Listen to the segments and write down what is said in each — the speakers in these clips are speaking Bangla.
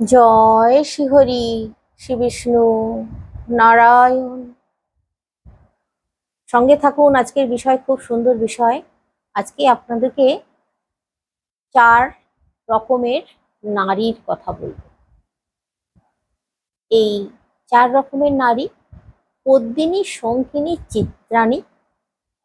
জয় শ্রীহরি শ্রী বিষ্ণু নারায়ণ। সঙ্গে থাকুন, আজকের বিষয় খুব সুন্দর বিষয়। আজকে আপনাদেরকে চার রকমের নারীর কথা বলব। এই চার রকমের নারী, পদ্মিনী, শঙ্কিনী চিত্রাণী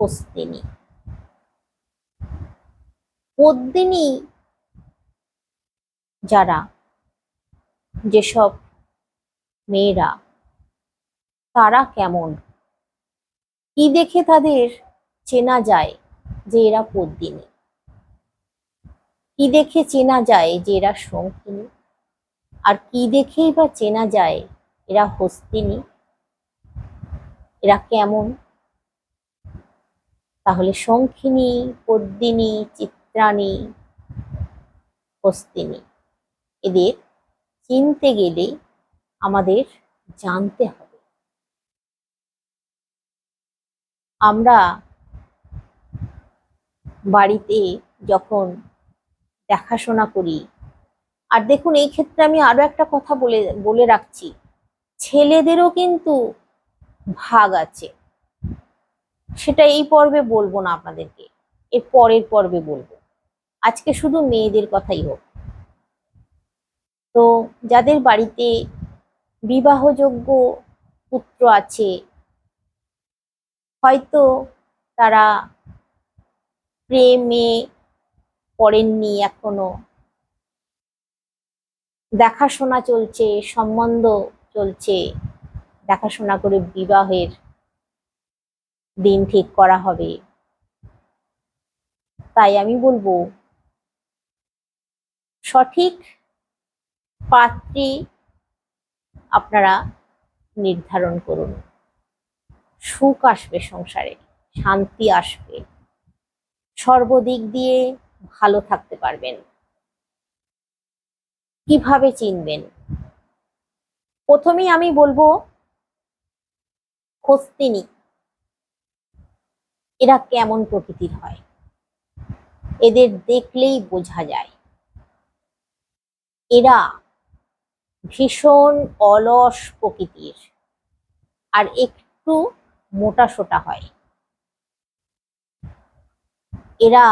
হস্তিনী। পদ্মিনী যারা যেসব মেয়েরা, তারা কেমন? কি দেখে তাদের চেনা যায় যে এরা পদ্মিনী? কি দেখে চেনা যায় যে এরা শঙ্কিনী? আর কি দেখেই বা চেনা যায় এরা হস্তিনী? এরা কেমন? তাহলে শঙ্খিনী পদ্মিনী চিত্রাণী হস্তিনী, এদের চিনতে গেলে আমাদের জানতে হবে। আমরা বাড়িতে যখন দেখাশোনা করি, আর দেখুন এই ক্ষেত্রে আমি আরও একটা কথা বলে বলে রাখছি, ছেলেদেরও কিন্তু ভাগ আছে। সেটা এই পর্বে বলব না আপনাদেরকে, এর পরের পর্বে বলব। আজকে শুধু মেয়েদের কথাই হোক তো যাদের বাড়িতে বিবাহযোগ্য পুত্র আছে, হয়তো তারা প্রেমে পড়েননি এখনও। দেখাশোনা চলছে, সম্বন্ধ চলছে, দেখাশোনা করে বিবাহের দিন ঠিক করা হবে। তাই আমি বলব, সঠিক পাত্রী আপনারা নির্ধারণ করুন। সুখ আসবে সংসারে, শান্তি আসবে। সর্বদিক দিয়ে ভালো থাকতে পারবেন। কীভাবে চিনবেন? প্রথমেই আমি বলব হস্তিনী এরা কেমন প্রকৃতির হয়। এদের দেখলেই বোঝা যায়। এরা ভীষণ অলস প্রকৃতির। আর একটু মোটা সোটা হয়। এরা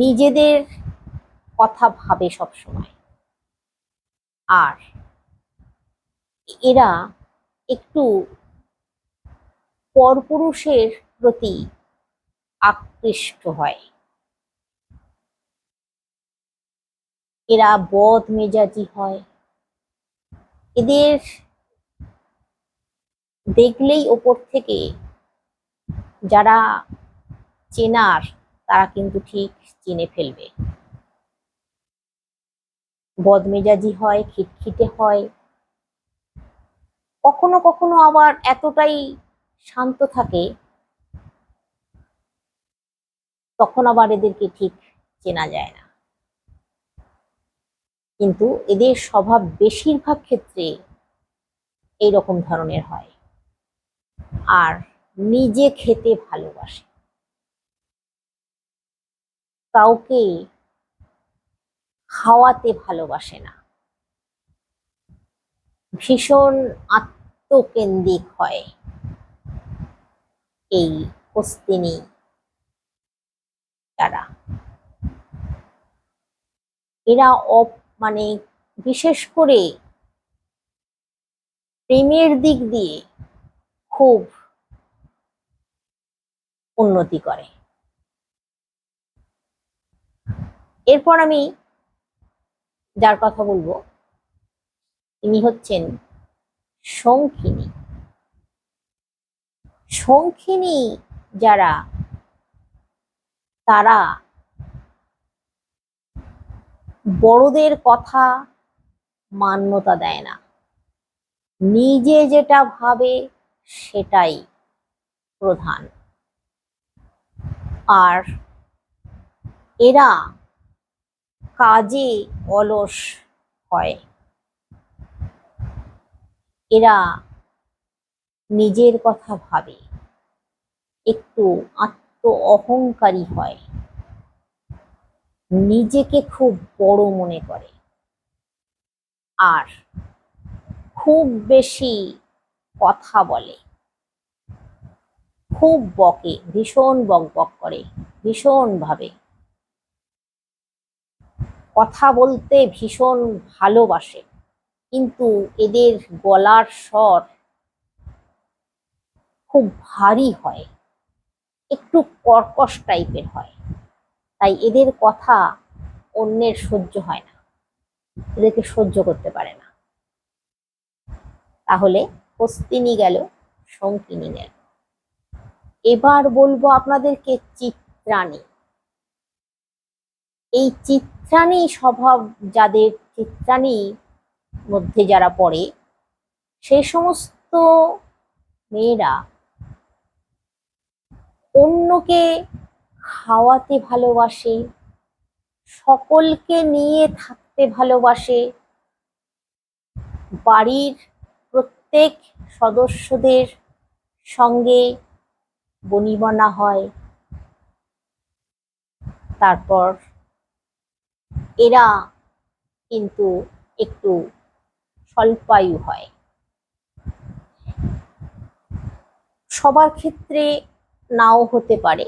নিজেদের কথা ভাবে সব সময় আর এরা একটু পরপুরুষের প্রতি আকৃষ্ট হয়। এরা বদ মেজাজি হয়। এদের দেখলেই ওপর থেকে যারা চেনার, তারা কিন্তু ঠিক চিনে ফেলবে। বদমেজাজি হয়, খিটখিটে হয়। কখনো কখনো আবার এতটাই শান্ত থাকে, তখন আবার এদেরকে ঠিক চেনা যায় না। কিন্তু এদের স্বভাব বেশিরভাগ ক্ষেত্রে এই রকম ধরনের হয়। আর নিজে খেতে ভালোবাসে। কাউকে খাওয়াতে ভালোবাসে না। ভীষণ আত্মকেন্দ্রিক হয় এই হস্তিনী তারা। এরা অপ মানে বিশেষ করে প্রেমের দিক দিয়ে খুব উন্নতি করে। এরপর আমি যার কথা বলব, তিনি হচ্ছেন শঙ্খিনী। শঙ্খিনী যারা, তারা বড়দের কথা মান্যতা দেয় না। নিজে যেটা ভাবে সেটাই প্রধান। আর এরা কাজে অলস হয়। এরা নিজের কথা ভাবে, একটু আত্ম অহংকারী হয়। নিজেকে খুব বড় মনে করে। আর খুব বেশি কথা বলে। খুব বকে, ভীষণ বক বক করে, ভীষণ ভাবে। কথা বলতে ভীষণ ভালোবাসে, কিন্তু এদের গলার স্বর খুব ভারী হয়, একটু কর্কশ টাইপের হয়। তাই এদের কথা অন্যের সহ্য হয় না। এদেরকে সহ্য করতে পারে না। তাহলে হস্তিনী গেল, শঙ্কিনী গেল। এবার বলব আপনাদেরকে চিত্রাণী। এই চিত্রাণী স্বভাব যাদের, চিত্রাণী মধ্যে যারা পড়ে সেই সমস্ত মেয়েরা অন্যকে খাওয়াতে ভালোবাসে, সকলকে নিয়ে থাকতে ভালোবাসে। বাড়ির প্রত্যেক সদস্যদের সঙ্গে বনিবনা হয়। তারপর এরা কিন্তু একটু স্বল্পায়ু হয়। সবার ক্ষেত্রে নাও হতে পারে।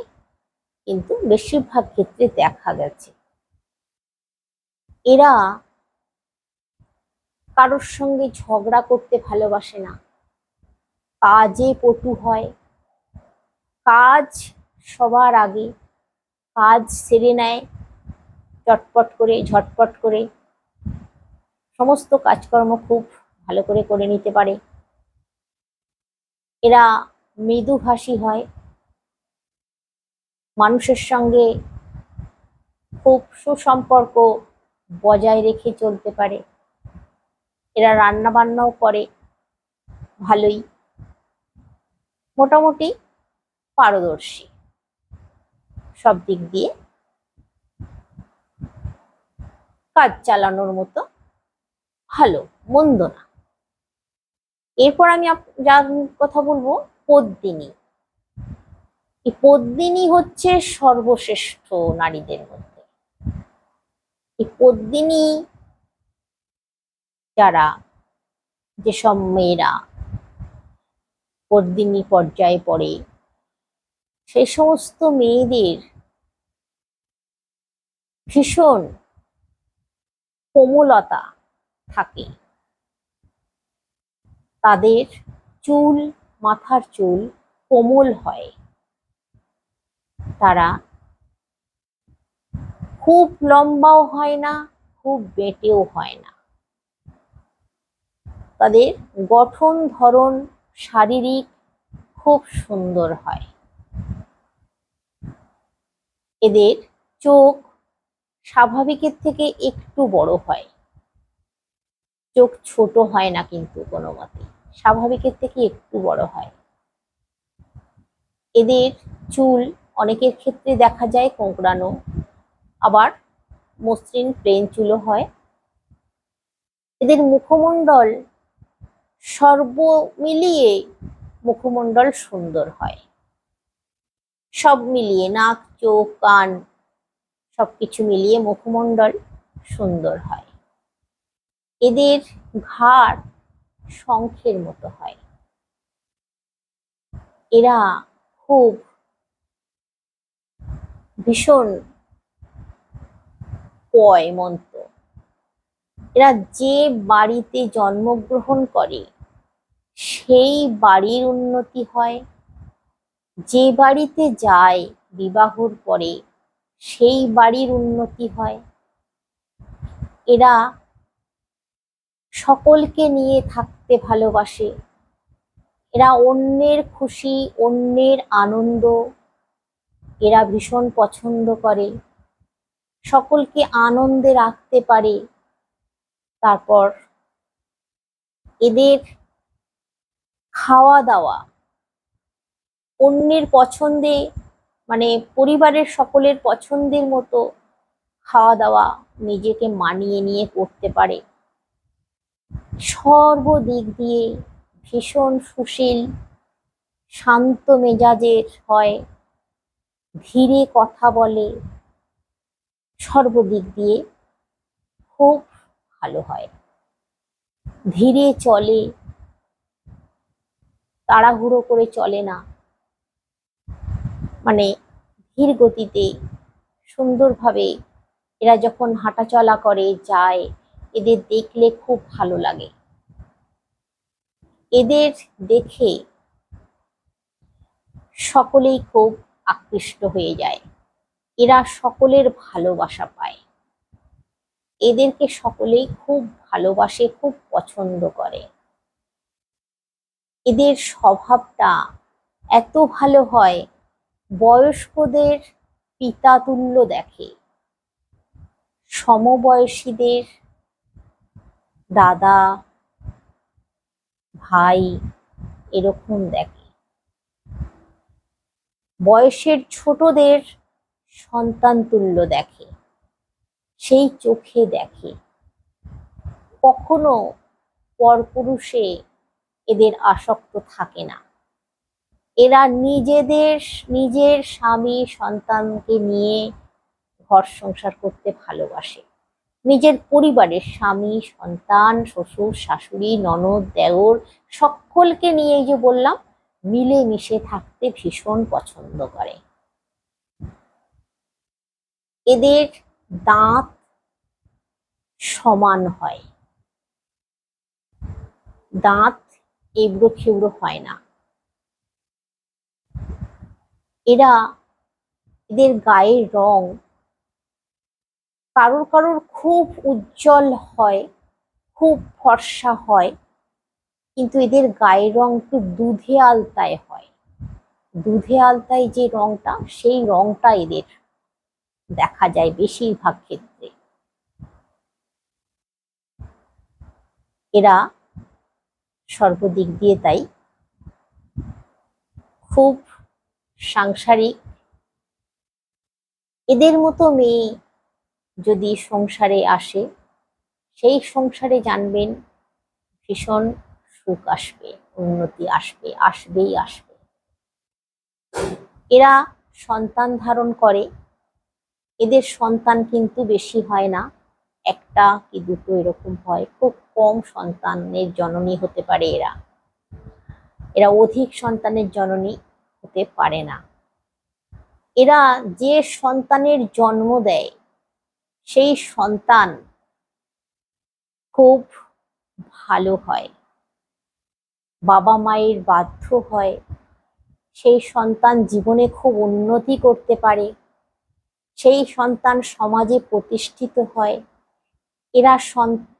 কিন্তু বেশিরভাগ ক্ষেত্রে দেখা গেছে। এরা কারোর সঙ্গে ঝগড়া করতে ভালোবাসে না। কাজে পটু হয়। কাজ সবার আগে। কাজ সেরে নেয়। চটপট করে, ঝটপট করে। সমস্ত কাজকর্ম খুব ভালো করে করে নিতে পারে। এরা মৃদুভাষী হয়। মানুষের সঙ্গে খুব সুসম্পর্ক বজায় রেখে চলতে পারে। এরা রান্না বান্নাও করে ভালোই। মোটামুটি পারদর্শী সব দিক দিয়ে। কাজ চালানোর মতো ভালো, মন্দ না। এরপর আমি যার কথা বলব পদ্মিনী। এই পদ্মিনী হচ্ছে সর্বশ্রেষ্ঠ নারীদের মধ্যে। এই পদ্মিনী যারা, যেসব মেয়েরা পদ্মিনী পর্যায়ে পড়ে সেই সমস্ত মেয়েদের ভীষণ কোমলতা থাকে। তাদের চুল, মাথার চুল কোমল হয়। তারা খুব লম্বাও হয় না, খুব বেঁটেও হয় না। তাদের গঠন, ধরন, শারীরিক খুব সুন্দর হয়। এদের চোখ স্বাভাবিকের থেকে একটু বড় হয়। চোখ ছোট হয় না কিন্তু কোনো মতে, স্বাভাবিকের থেকে একটু বড় হয়। এদের চুল অনেকের ক্ষেত্রে দেখা যায় কোঁকড়ানো, আবার মসৃণ প্লেন চুলও হয়। এদের মুখমণ্ডল সর্ব মিলিয়ে মুখমণ্ডল সুন্দর হয়। সব মিলিয়ে নাক, চোখ, কান সবকিছু মিলিয়ে মুখমণ্ডল সুন্দর হয়। এদের ঘাড় শঙ্খের মতো হয়। এরা খুব ভীষণ পয় মন্ত্র। এরা যে বাড়িতে জন্মগ্রহণ করে, সেই বাড়ির উন্নতি হয়। যে বাড়িতে যায় বিবাহর পরে, সেই বাড়ির উন্নতি হয়। এরা সকলকে নিয়ে থাকতে ভালোবাসে। এরা অন্যের খুশি, অন্যের আনন্দ এরা ভীষণ পছন্দ করে। সকলকে আনন্দে রাখতে পারে। তারপর এদের খাওয়া দাওয়া অন্যের পছন্দে মানে পরিবারের সকলের পছন্দের মতো খাওয়া দাওয়া নিজেকে মানিয়ে নিয়ে করতে পারে। সর্বদিক দিয়ে ভীষণ সুশীল, শান্ত মেজাজের হয়। ধীরে কথা বলে সর্বদিক দিয়ে খুব ভালো হয়। ধীরে চলে, তাড়াহুড়ো করে চলে না। মানে ধীর গতিতে, সুন্দরভাবে এরা যখন হাঁটাচলা করে, যায়, এদের দেখলে খুব ভালো লাগে। এদের দেখে সকলেই খুব আকৃষ্ট হয়ে যায়। এরা সকলের ভালোবাসা পায়। এদেরকে সকলেই খুব ভালোবাসে, খুব পছন্দ করে। এদের স্বভাবটা এত ভালো হয়, বয়স্কদের পিতা তুল্য দেখে। সমবয়সীদের দাদা, ভাই এরকম দেখে। বয়সের ছোটদের সন্তান তুল্য দেখে, সেই চোখে দেখে। কখনো পরপুরুষে এদের আসক্ত থাকে না। এরা নিজেদের, নিজের স্বামী সন্তানকে নিয়ে ঘর সংসার করতে ভালোবাসে। নিজের পরিবারের স্বামী, সন্তান, শ্বশুর, শাশুড়ি, ননদ, দেওর সকলকে নিয়ে যে বললাম মিলেমিশে থাকতে ভীষণ পছন্দ করে। এদের দাঁত সমান হয়। দাঁত এবড়ো খেবড়ো হয় না। এরা এদের গায়ের রং কারোর কারোর খুব উজ্জ্বল হয়, খুব ফর্সা হয় কিন্তু এদের গায়ের রং একটু দুধে আলতায় হয়। দুধে আলতায় যে রংটা, সেই রংটা এদের দেখা যায় বেশিরভাগ ক্ষেত্রে। এরা সর্বদিক দিয়ে তাই খুব সাংসারিক। এদের মতো মেয়ে যদি সংসারে আসে, সেই সংসারে জানবেন ভীষণ সুখ আসবে, উন্নতি আসবে, আসবেই আসবে। এরা সন্তান ধারণ করে, এদের সন্তান কিন্তু বেশি হয় না, একটা কি দুটো এরকম হয়, খুব কম সন্তানের জননী হতে পারে এরা। এরা অধিক সন্তানের জননী হতে পারে না। এরা যে সন্তানের জন্ম দেয়, সেই সন্তান খুব ভালো হয়। বাবা মায়ের বাধ্য হয়। সেই সন্তান জীবনে খুব উন্নতি করতে পারে। সেই সন্তান সমাজে প্রতিষ্ঠিত হয়। এরা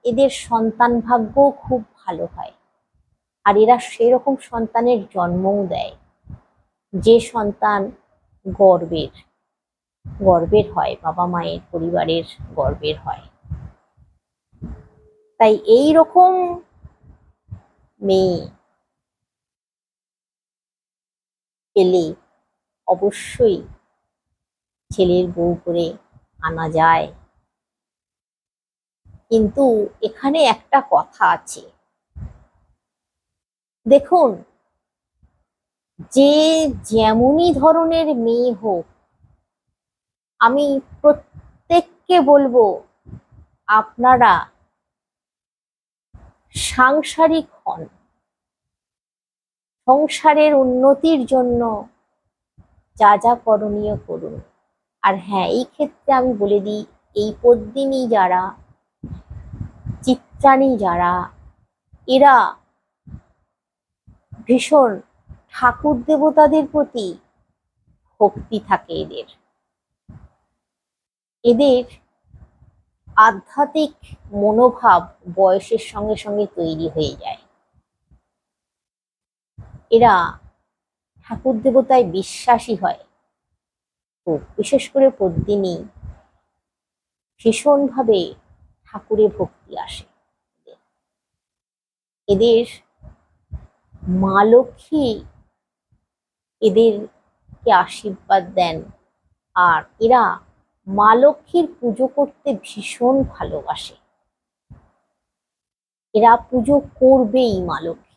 এদের সন্তান ভাগ্যও খুব ভালো হয়। আর এরা সেরকম সন্তানের জন্মও দেয়। যে সন্তান গর্বের গর্বের হয়, বাবা মায়ের পরিবারের গর্বের হয়। তাই এই রকম মেয়ে পেলে অবশ্যই ছেলের বউ করে আনা যায়। কিন্তু এখানে একটা কথা আছে। দেখুন, যে যেমনই ধরনের মেয়ে হোক, আমি প্রত্যেককে বলব, আপনারা সাংসারিক হন। সংসারের উন্নতির জন্য যা যা করণীয় করুন। আর হ্যাঁ এই ক্ষেত্রে আমি বলে দিই, এই পদ্মিনী যারা, চিত্রাণী যারা, এরা ভীষণ ঠাকুর দেবতাদের প্রতি ভক্তি থাকে এদের। এদের আধ্যাত্মিক মনোভাব বয়সের সঙ্গে সঙ্গে তৈরি হয়ে যায়। এরা ঠাকুর দেবতায় বিশ্বাসী হয়। বিশেষ করে পদ্মিনী ভীষণভাবে ঠাকুরে ভক্তি আসে। এদের মা লক্ষ্মী এদেরকে আশীর্বাদ দেন আর এরা মা লক্ষ্মীর পুজো করতে ভীষণ ভালোবাসে। এরা পুজো করবেই মা লক্ষ্মীর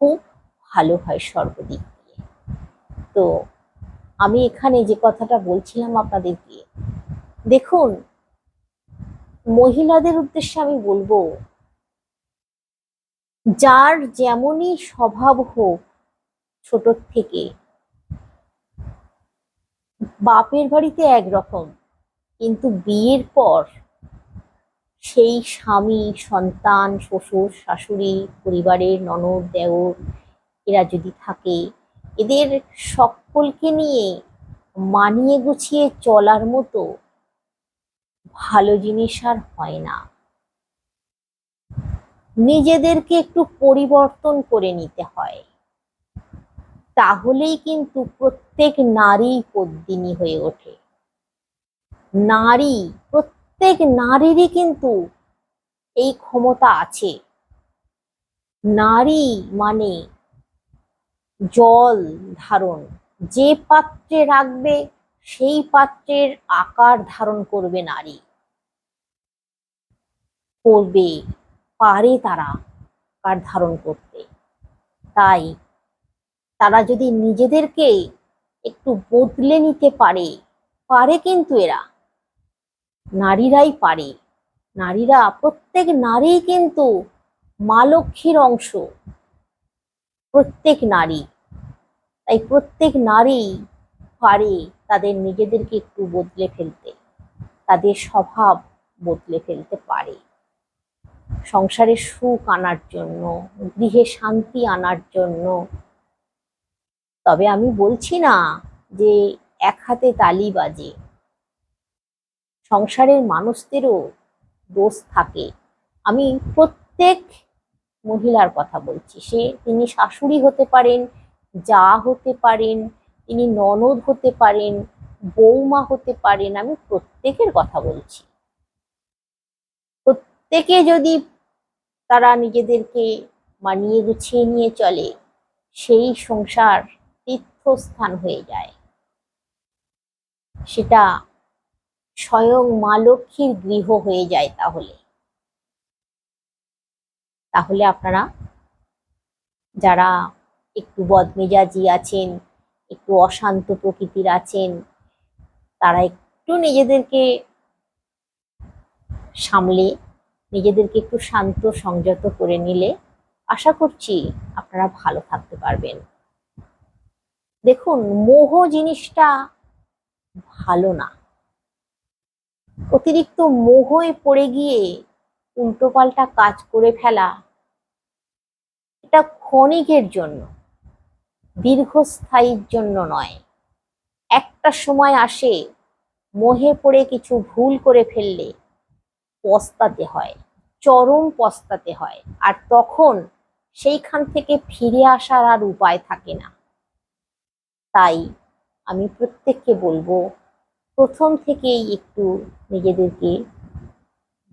খুব ভালো হয় সর্বদিক দিয়ে। তো আমি এখানে যে কথাটা বলছিলাম আপনাদেরকে, দেখুন, মহিলাদের উদ্দেশ্যে আমি বলব, যার যেমনই স্বভাব হোক ছোট থেকে, বাপের বাড়িতে একরকম, কিন্তু বিয়ের পর সেই স্বামী, সন্তান, শ্বশুর, শাশুড়ি, পরিবারের ননদ, দেওর, এরা যদি থাকে, এদের সকলকে নিয়ে মানিয়ে গুছিয়ে চলার মতো ভালো জিনিস আর হয় না। নিজেদেরকে একটু পরিবর্তন করে নিতে হয়। তাহলেই কিন্তু প্রত্যেক নারী পদ্মিনী হয়ে ওঠে। নারী প্রত্যেক নারীরই কিন্তু এই ক্ষমতা আছে। নারী মানে জল ধারণ। যে পাত্রে রাখবে, সেই পাত্রের আকার ধারণ করবে নারী। করবে, পারে তারা আকার ধারণ করতে। তাই তারা যদি নিজেদেরকে একটু বদলে নিতে পারে পারে কিন্তু এরা। নারীরাই পারে। নারীরা প্রত্যেক নারী কিন্তু মা লক্ষ্মীর অংশ। প্রত্যেক নারী। তাই প্রত্যেক নারী পারে তাদের নিজেদেরকে একটু বদলে ফেলতে। তাদের স্বভাব বদলে ফেলতে পারে। সংসারে সুখ আনার জন্য, গৃহে শান্তি আনার জন্য। তবে আমি বলছি না যে এক হাতে তালি বাজে। সংসারের মানুষদেরও দোষ থাকে। আমি প্রত্যেক মহিলার কথা বলছি। সে, তিনি শাশুড়ি হতে পারেন, যা হতে পারেন, তিনি ননদ হতে পারেন, বৌমা হতে পারেন, আমি প্রত্যেকের কথা বলছি। প্রত্যেকে যদি তারা নিজেদেরকে মানিয়ে গুছিয়ে নিয়ে চলে, সেই সংসার তীর্থস্থান হয়ে যায়। সেটা স্বয়ং মা লক্ষ্মীর গৃহ হয়ে যায় তাহলে। তাহলে আপনারা যারা একটু বদমেজাজি আছেন, একটু অশান্ত প্রকৃতির আছেন, তারা একটু নিজেদেরকে সামলে, নিজেদেরকে একটু শান্ত সংযত করে নিলে আশা করছি আপনারা ভালো থাকতে পারবেন। দেখুন, মোহ জিনিসটা ভালো না। অতিরিক্ত মোহয়ে পড়ে গিয়ে উল্টোপাল্টা কাজ করে ফেলা এটা ক্ষণিকের জন্য, দীর্ঘস্থায়ীর জন্য নয়। একটা সময় আসে, মোহে পড়ে কিছু ভুল করে ফেললে পস্তাতে হয়, চরম পস্তাতে হয়, আর তখন সেইখান থেকে ফিরে আসার আর উপায় থাকে না। তাই আমি প্রত্যেককে বলব প্রথম থেকেই একটু নিজেদেরকে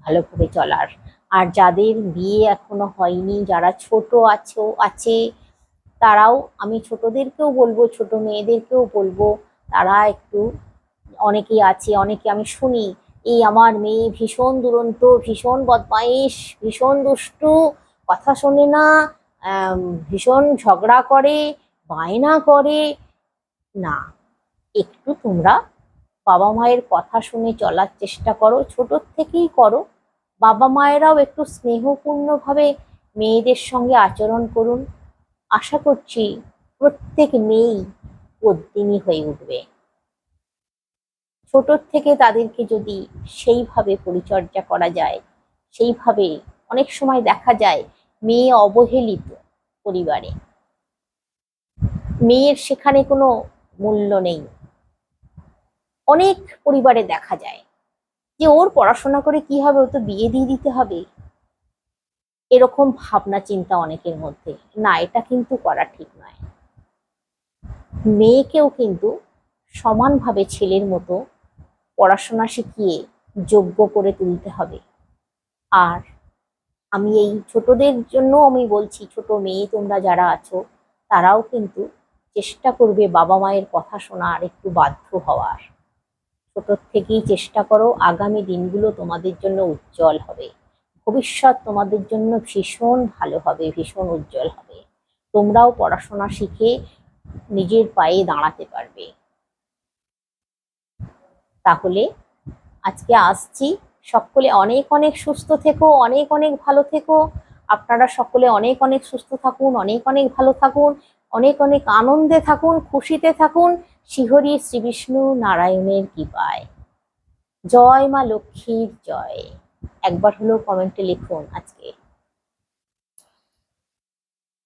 ভালোভাবে চলার। আর যাদের বিয়ে এখনও হয়নি, যারা ছোট আছো, আছে, তারাও, আমি ছোটদেরকেও বলব, ছোট মেয়েদেরকেও বলব, তারা একটু অনেকেই আছে, অনেকে আমি শুনি, এই আমার মেয়ে ভীষণ দুরন্ত, ভীষণ বদমাইশ ভীষণ দুষ্টু, কথা শোনে না ভীষণ ঝগড়া করে, বায়না করে। না, একটু তোমরা বাবা মায়ের কথা শুনে চলার চেষ্টা করো ছোটোর থেকেই করো। বাবা মায়েরাও একটু স্নেহপূর্ণভাবে মেয়েদের সঙ্গে আচরণ করুন। আশা করছি প্রত্যেক মেয়েই পদ্মিনী হয়ে উঠবে। ছোটোর থেকে তাদেরকে যদি সেইভাবে পরিচর্যা করা যায়, সেইভাবে অনেক সময় দেখা যায় মেয়ে অবহেলিত পরিবারে। মেয়ের সেখানে কোনো মূল্য নেই। অনেক পরিবারে দেখা যায় যে ওর পড়াশোনা করে কি হবে ও তো বিয়ে দিয়ে দিতে হবে। এরকম ভাবনা, চিন্তা অনেকের মধ্যে। না, এটা কিন্তু করা ঠিক নয়। মেয়েকেও কিন্তু সমানভাবে ছেলের মতো পড়াশোনা শিখিয়ে যোগ্য করে তুলতে হবে। আর আমি এই ছোটদের জন্য আমি বলছি, ছোট মেয়ে তোমরা যারা আছো, তারাও কিন্তু চেষ্টা করবে বাবা মায়ের কথা শোনার, একটু বাধ্য হওয়ার। ছোট থেকেই চেষ্টা করো, আগামী দিনগুলো তোমাদের জন্য উজ্জ্বল হবে। ভবিষ্যৎ তোমাদের জন্য ভীষণ ভালো হবে, ভীষণ উজ্জ্বল হবে। তোমরাও পড়াশোনা শিখে নিজের পায়ে দাঁড়াতে পারবে। তাহলে আজকে আসছি। সকলে অনেক অনেক সুস্থ থেকো, অনেক অনেক ভালো থেকো। আপনারা সকলে অনেক অনেক সুস্থ থাকুন, অনেক অনেক ভালো থাকুন, অনেক অনেক আনন্দে থাকুন, খুশিতে থাকুন। শিহরি শ্রী বিষ্ণু নারায়ণের কৃপায়। জয় মা লক্ষ্মীর জয়। একবার হলো কমেন্টে লিখুন আজকে।